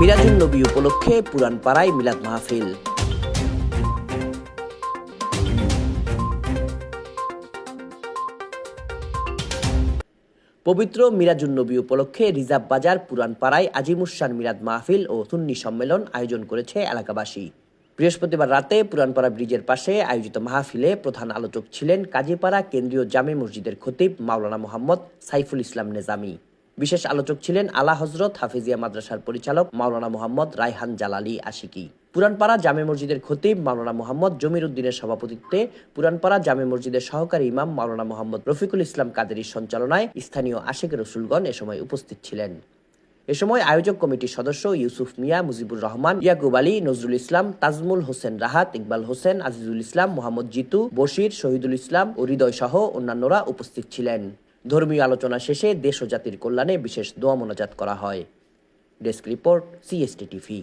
মিরাজুল নবী উপলক্ষে পুরান পাড়ায় মিলাদ মাহফিল। পবিত্র মিরাজুন্নবী উপলক্ষে রিজার্ভ বাজার পুরান পাড়ায় আজিমুসান মিরাদ মাহফিল ও সুন্নি সম্মেলন আয়োজন করেছে এলাকাবাসী। বৃহস্পতিবার রাতে পুরানপাড়া ব্রিজের পাশে আয়োজিত মাহফিলে প্রধান আলোচক ছিলেন কাজীপাড়া কেন্দ্রীয় জামে মসজিদের খতিব মাওলানা মোহাম্মদ সাইফুল ইসলাম নেজামি। বিশেষ আলোচক ছিলেন আলা হজরত হাফিজিয়া মাদ্রাসার পরিচালক মাওলানা মোহাম্মদ রায়হান জালালি আশিকি। পুরানপাড়া জামে মসজিদের খতিব মাওলানা মোহাম্মদ জমির উদ্দিনের সভাপতিত্বে পুরানপাড়া জামে মসজিদের সহকারী ইমাম মাওলানা মোহাম্মদ রফিকুল ইসলাম কাদেরির সঞ্চালনায় স্থানীয় আশেক রসুলগণ এ সময় উপস্থিত ছিলেন। এ সময় আয়োজক কমিটির সদস্য ইউসুফ মিয়া, মুজিবুর রহমান, ইয়াকুব আলী, নজরুল ইসলাম, তাজমুল হোসেন রাহাত, ইকবাল হোসেন, আজিজুল ইসলাম, মোহাম্মদ জিতু, বশির, শহীদুল ইসলাম ও হৃদয় সহ অন্যান্যরা উপস্থিত ছিলেন। ধর্মীয় আলোচনা শেষে দেশ ও জাতির কল্যাণে বিশেষ দোয়া মোনাজাত করা হয়। Desk report CST TV